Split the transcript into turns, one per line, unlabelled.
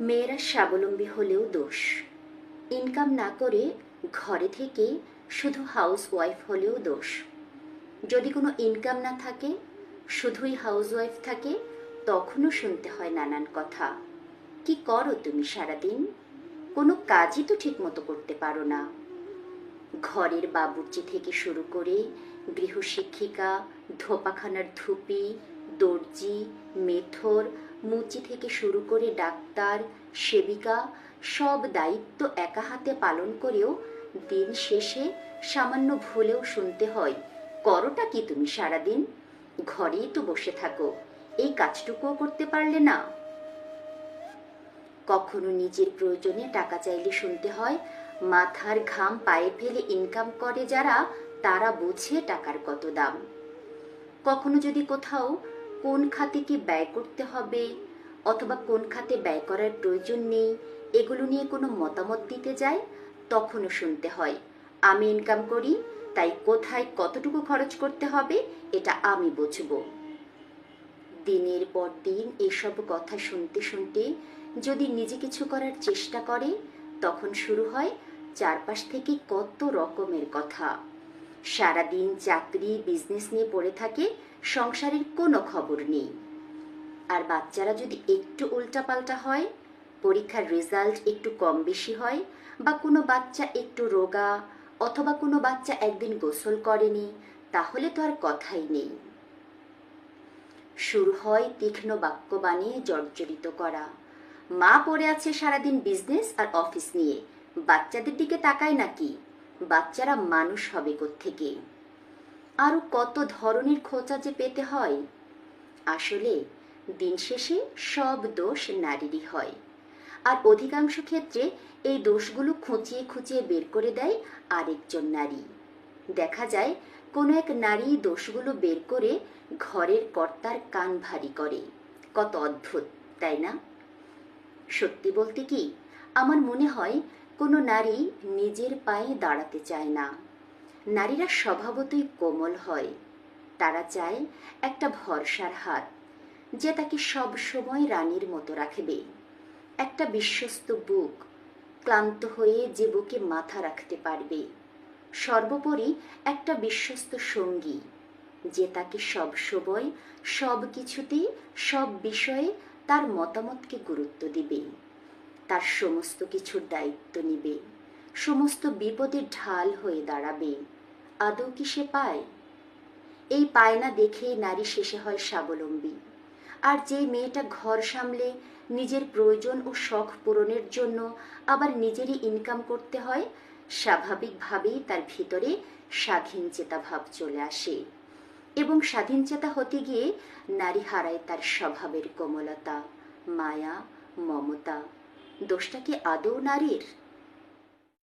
মেয়েরা স্বাবলম্বী হলেও দোষ। ইনকাম না করে ঘরে থেকে শুধু হাউস ওয়াইফ হলেও দোষ। যদি কোনো ইনকাম না থাকে, শুধুই হাউস ওয়াইফ থাকে, তখনও শুনতে হয় নানান কথা। কি করো তুমি সারাদিন? কোনো কাজই তো ঠিক মতো করতে পারো না। ঘরের বাবুর্চি থেকে শুরু করে গৃহশিক্ষিকা, ধোপাখানার ধুপি, দর্জি, মেথর মুচি থেকে শুরু করে ডাক্তার, সেবিকা, সব দায়িত্ব একা হাতে পালন করেও দিন শেষে সামান্য ভুলেও শুনতে হয়। করোটা কি তুমি সারাদিন? ঘরেই তো বসে থাকো। এই কাজটুকুও করতে পারলে না। কখনো নিজের প্রয়োজনে টাকা চাইলে শুনতে হয়, মাথার ঘাম পায়ে ফেলে ইনকাম করে যারা, তারা বোঝে টাকার কত দাম। কখনো যদি কোথাও কোন খাতে কি ব্যয় করতে হবে অথবা কোন খাতে ব্যয় করার প্রয়োজন নেই, এগুলো নিয়ে কোনো মতামত দিতে যায়, তখনও শুনতে হয়। আমি ইনকাম করি, তাই কোথায় কতটুকু খরচ করতে হবে, এটা আমি বুঝব। দিনের পর দিন এসব কথা শুনতে শুনতে যদি নিজে কিছু করার চেষ্টা করে, তখন শুরু হয় চারপাশ থেকে কত রকমের কথা। সারাদিন চাকরি, বিজনেস নিয়ে পড়ে থাকে সংসারের কোনো খবর নেই। আর বাচ্চারা যদি একটু উল্টাপাল্টা হয়, পরীক্ষার রেজাল্ট একটু কম বেশি হয়, বা কোনো বাচ্চা একটু রোগা, অথবা কোনো বাচ্চা একদিন গোসল করেনি, তাহলে তো আর কথাই নেই। শুরু হয় তীক্ষ্ণ বাক্য বানিয়ে জর্জরিত করা। মা পড়ে আছে সারাদিন বিজনেস আর অফিস নিয়ে। বাচ্চাদের দিকে তাকায় নাকি? বাচ্চারা মানুষ হবে থেকে আরও কত ধরনের খোঁচা যে পেতে হয়? আসলে, দিন শেষে সব দোষ নারীরই হয়। আর অধিকাংশ ক্ষেত্রে এই দোষগুলো খুঁচিয়ে খুঁচিয়ে বের করে দেয় আরেকজন নারী। দেখা যায়, কোনো এক নারী দোষগুলো বের করে ঘরের কর্তার কান ভারী করে। কত অদ্ভুত, তাই না? সত্যি বলতে কি, আমার মনে হয় কোনো নারী নিজের পায়ে দাঁড়াতে চায় না। নারীরা স্বভাবতই কোমল হয়। তারা চায় একটা ভরসার হাত, যে তাকে সব সময় রানীর মতো রাখবে। একটা বিশ্বস্ত বুক, ক্লান্ত হয়ে যে বুকে মাথা রাখতে পারবে। সর্বোপরি একটা বিশ্বস্ত সঙ্গী, যে তাকে সব সময় সব কিছুতেই, সব বিষয়ে তার মতামতকে গুরুত্ব দিবে। তার সমস্ত কিছুর দায়িত্ব নিবে। সমস্ত বিপদের ঢাল হয়ে দাঁড়াবে। আদৌ কি সে পায়? এই পায়না দেখে নারী শেষে হয় স্বাবলম্বী। আর যে মেয়েটা ঘর সামলে নিজের প্রয়োজন ও শখ পূরণের জন্য আবার নিজেরই ইনকাম করতে হয়, স্বাভাবিকভাবেই তার ভিতরে স্বাধীন চেতা ভাব চলে আসে। এবং স্বাধীন চেতা হতে গিয়ে নারী হারায় তার স্বভাবের কোমলতা, মায়া, মমতা। দোষটা কি আদৌ নারীর?